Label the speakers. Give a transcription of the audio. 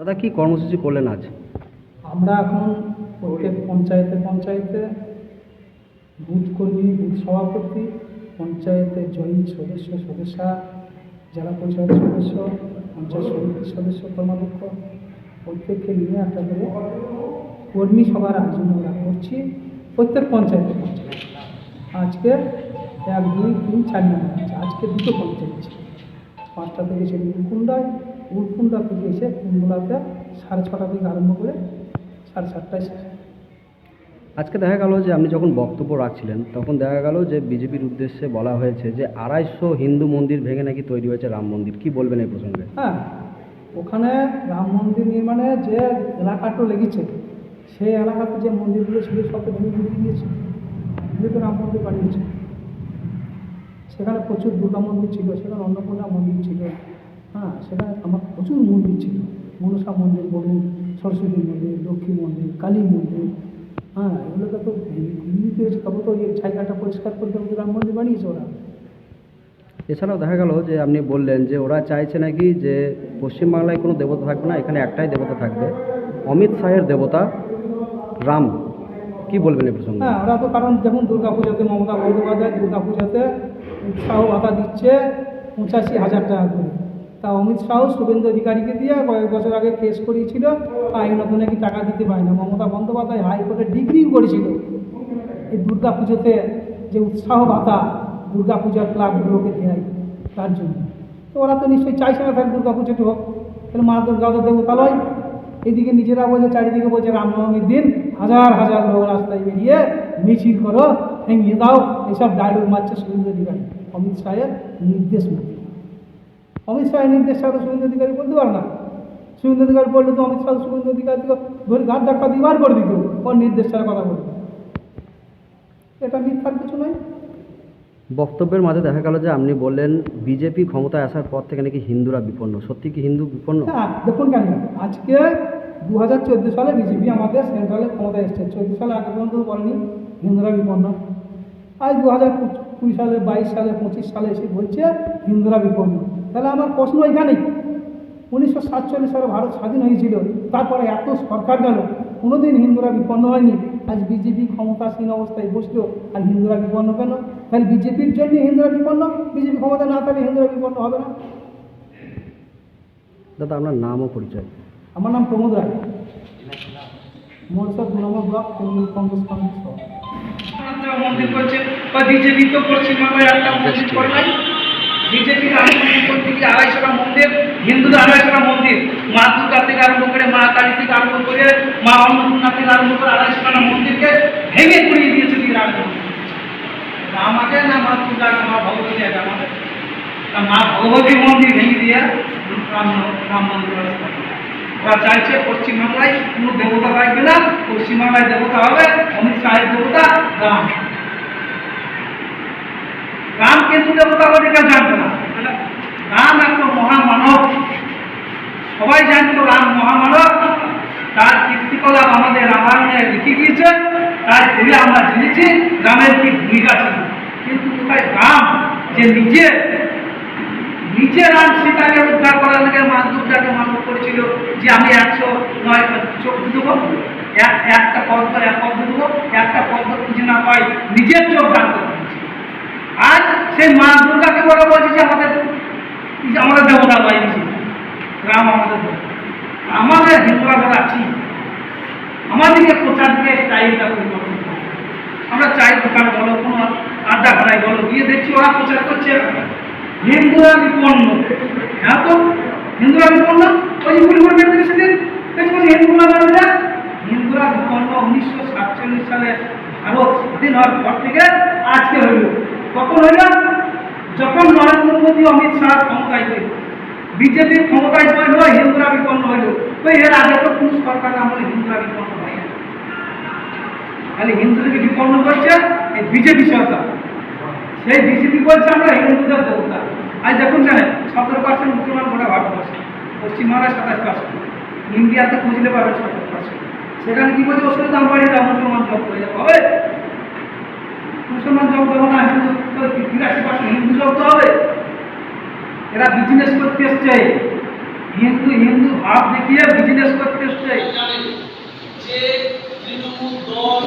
Speaker 1: দাদা, কি কর্মসূচি করলেন আজ?
Speaker 2: আমরা এখন প্রত্যেক পঞ্চায়েতে পঞ্চায়েতে, বুথ কর্মী, বুথ সভাপতি পঞ্চায়েতের জয়ী সদস্য, সদস্যা, জেলা পঞ্চায়েত সদস্য, পঞ্চায়েত সমিতির সদস্য, কর্মাধ্যক্ষ, প্রত্যেককে নিয়ে একটা করে কর্মী সভার আয়োজন আমরা করছি প্রত্যেক পঞ্চায়েতে আজকে এক, দুই, তিন, চার নম্বর আজকে দুটো পঞ্চায়েত ছিল। পাঁচটা থেকে ছিল উলকুন্ডায় উলকুন্ডা থেকে এসে কুণ্ডলাতে সাড়ে ছটা থেকে আরম্ভ করে সাড়ে সাতটায় শেষ।
Speaker 1: আজকে দেখা গেল যে আপনি যখন বক্তব্য রাখছিলেন তখন দেখা গেল যে বিজেপির উদ্দেশ্যে বলা হয়েছে যে আড়াইশো হিন্দু মন্দির ভেঙে নাকি তৈরি হয়েছে রাম মন্দির। কি বলবেন এই প্রসঙ্গে?
Speaker 2: হ্যাঁ ওখানে রাম মন্দির নির্মাণে যে এলাকাটা লেগেছে সেই এলাকাতে যে মন্দিরগুলো ছিল সব তো ভেঙে ঘুরিয়ে দিয়েছে যেহেতু রাম মন্দির বানিয়েছে সেখানে প্রচুর দুর্গা মন্দির ছিল সেখানে অন্নপূর্ণা মন্দির ছিল। প্রচুর মন্দির ছিল। মনসা মন্দির বলুন সরস্বতী মন্দির লক্ষ্মী মন্দির কালী মন্দির। হ্যাঁ এগুলোকে তো ভেঙে ঘুরিয়ে দিতে হয়েছে তবে তো এই জায়গাটা পরিষ্কার করতে হবে রাম মন্দির বানিয়েছে ওরা।
Speaker 1: এছাড়াও দেখা গেল যে আপনি বললেন যে ওরা চাইছে নাকি যে পশ্চিমবাংলায় কোনো দেবতা থাকবে না এখানে একটাই দেবতা থাকবে। অমিত শাহের দেবতা রাম। কি বলবেন এই প্রসঙ্গে?
Speaker 2: হ্যাঁ ওরা তো কারণ যেমন দুর্গা পুজোতে মমতা বন্দ্যোপাধ্যায় দুর্গা পুজোতে উৎসাহ ভাতা দিচ্ছে পঁচাশি হাজার টাকা করে। তা অমিত শাহ শুভেন্দু অধিকারীকে দিয়ে কয়েক বছর আগে কেস করিয়েছিল আইনত নাকি টাকা দিতে পারে না। মমতা বন্দ্যোপাধ্যায় হাইকোর্টে ডিগ্রিও করেছিল। এই দুর্গা পুজোতে যে উৎসাহ ভাতা দুর্গা পূজার ক্লাবগুলোকে দেয় তার জন্য। তো ওরা তো নিশ্চয়ই চাইছে না তাহলে দুর্গা পুজোটি হোক। তাহলে মা দুর্গা তো দেবতালয়। এদিকে নিজেরা বলছে, চারিদিকে বলছে রামনবমীর দিন হাজার হাজার লোক রাস্তায় বেরিয়ে মিছিল করো ভেঙিয়ে দাও। এসব ডায়লগ মারছে শুভেন্দু অধিকারী। অমিত শাহের নির্দেশ মতো। অমিত শাহের নির্দেশ ছাড়া তো শুভেন্দু অধিকারী বলতে পারে না। শুভেন্দু অধিকারী বললে তো অমিত শাহ শুভেন্দু অধিকারীকে ধরে ঘাট ধাক্কা দিবার করে দিত ওর নির্দেশ ছাড়া কথা বলতো। এটা মিথ্যার কিছু নয়।
Speaker 1: বক্তব্যের মাঝে দেখা গেল যে আপনি বললেন বিজেপি ক্ষমতায় আসার পর থেকে নাকি হিন্দুরা বিপন্ন। সত্যি কি হিন্দু বিপন্ন?
Speaker 2: হ্যাঁ দেখুন কেন? আজকে দু হাজার চোদ্দ সালে বিজেপি আমাদের সেন্ট্রালে ক্ষমতায় এসছে। চোদ্দ সালে আগে পর্যন্ত বলেনি হিন্দুরা বিপন্ন। আজ দু হাজার কুড়ি কুড়ি সালে বাইশ সালে পঁচিশ সালে এসে বলছে হিন্দুরা বিপন্ন। তাহলে আমার প্রশ্ন এখানেই। উনিশশো সাতচল্লিশ সালে ভারত স্বাধীন হয়েছিল তারপরে এত সরকার গেল কোনোদিন হিন্দুরা বিপন্ন হয়নি। আজ বিজেপি ক্ষমতাসীন অবস্থায় বসল আর হিন্দুরা বিপন্ন কেন? তাহলে বিজেপির জন্য হিন্দুরা বিপন্ন? বিজেপি ক্ষমতা না থাকলে হিন্দুরা বিপন্ন হবে না।
Speaker 1: দাদা আপনার নাম ও পরিচয়।
Speaker 2: আমার নাম প্রমোদ রায়। মনসা দু নম্বর ব্লক তৃণমূল কংগ্রেস কংগ্রেস মন্দির করছে বা বিজেপি তো পশ্চিমবাংলায় একটা মন্দির করে নাই? বিজেপি রাম মন্দির করতে গিয়ে আড়াইশোটা মন্দির হিন্দুদের আড়াইশোটা মন্দির। মা দুর্গা থেকে আরম্ভ করে মা কালী থেকে আরম্ভ করে মা অন্নপূর্ণা থেকে আরম্ভ করে আড়াইশোটা মন্দিরকে ভেঙে পুড়িয়ে দিয়েছে দিয়ে রাম আমাকে না মা দুর্গা না মা ভগবতী আছে আমাদের। মা ভগবতী মন্দির ভেঙে দিয়ে রাম রাম মন্দির ওরা চাইছে পশ্চিমবাংলায় কোনো দেবতা থাকবে না পশ্চিমবাংলায় দেবতা হবে অমিত শাহের দেবতা রাম। রাম কিন্তু দেবতা এটা জানতো না। রাম একটা মহামানব। সবাই জানতো রাম মহামানব। তার কীর্তিকলাপ আমাদের রামায়ণে লিখে গিয়েছে তার পড়ে আমরা জেনেছি, রামের কি ভূমিকা ছিল। কিন্তু কোথায় রাম যে নিজে নিজে রাম সীতাকে উদ্ধার করার লেগে মা দুর্গাকে মান্য করেছিল যে আমি একশো নয়, চোখ দেবো এক একটা পদ্ম এক পদ্ম দেবো একটা পদ্ম খুঁজে না পাই নিজের চোখ দান। আজ সেই মা দুর্গাকে বলা বলছে যে আমাদের আমাদের দেবতা বাইরেছি রাম আমাদের আমাদের হিন্দুরা যারা আছি, আমাদেরকে প্রচার দিয়ে স্টাইলটা পরিবর্তন আমরা চাই দোকান বলো, কোনো আড্ডা ঘরাই বলো, গিয়ে দেখছি ওরা প্রচার করছে। হিন্দুরা বিপন্ন। হ্যাঁ তো, হিন্দুরা বিপন্ন? ওই যে হিন্দুরা বিপন্ন উনিশশো সাতচল্লিশ সালে স্বাধীন হওয়ার পর থেকে আজকে হইল। কখন হইল? যখন নরেন্দ্র মোদী, অমিত শাহ ক্ষমতায় হইল বিজেপির ক্ষমতায় হইল হিন্দুরা বিপন্ন হইল। তো এর আগে তো কোন সরকার আমলে হিন্দুরা বিপন্ন হয় না। খালি হিন্দুদেরকে বিপন্ন করছে এই বিজেপি সরকার। সেই বিজেপি বলছে, আমরা হিন্দুদের দেবতা। আজ দেখুন জানেন সতেরো পার্সেন্ট মুসলমান গোটা ভারতবর্ষে পশ্চিমবাংলায় সাতাশ পার্সেন্ট ইন্ডিয়াতে খুঁজলে পাবেন সতেরো পার্সেন্ট সেখানে কি বলছে? ওষুধের দাম বাড়িয়ে দাও মুসলমান জব করে যাবে। মুসলমান জব হবে না হিন্দু তিরাশি পার্সেন্ট হিন্দু জব তো হবে। এরা বিজনেস করতে এসছে। হিন্দু হিন্দু ভাব দেখিয়ে বিজনেস করতে এসছে।
Speaker 3: যে তৃণমূল দল